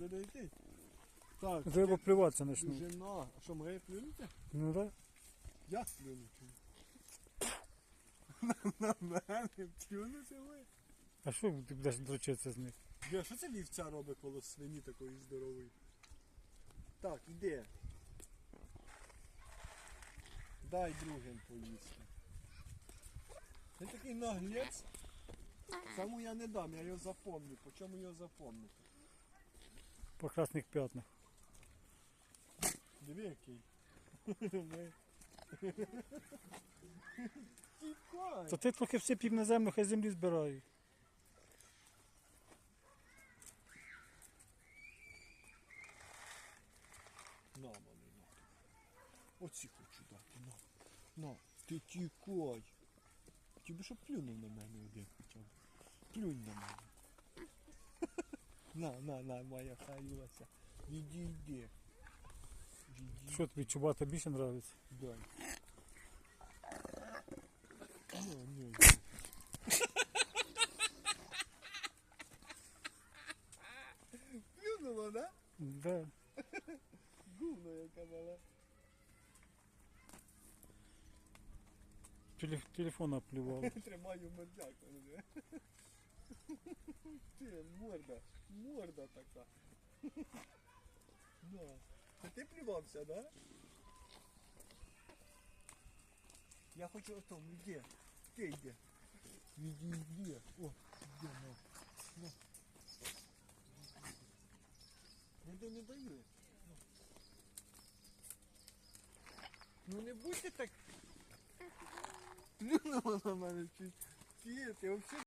буде дойти. Так, Треба плюватися почнуть. Жена. А що, має плюнути? Ну так. Як плюнути? На мене плюнути ви? А що ти будеш дрочитися з них? Бля, що це вівця робить коло свині такої здорової? Так, іде. Дай другим поїсти. Він такий наглець. Саму я не дам, я його запомню. По чому його запомнити? По красних п'ятнах. Диви який. То ти трохи все пів на землю, хай землі збирають. На, мали, на. Оці хочу дати, на. На, ти тікай. Тобі щоб плюнув на мене один хоча б. Плюнь на мене. На, на, на, моя хаюлася. Відійди. Відійди. Що тобі чубата більше подобається? Дай. Ну, ну, Плюнула, да? Да. Гумно яка мала. Теле- Телефона плював. Тримаю мордяк. вже. А Ти, морда, морда така. Да. Це ти плювався, да? Я хочу о тому, йди. Ти йди. Іди, йди. О, йди, на. На. Не дай, не даю. Ну не будьте так. Плюнула на мене чуть. Ти, ти взагалі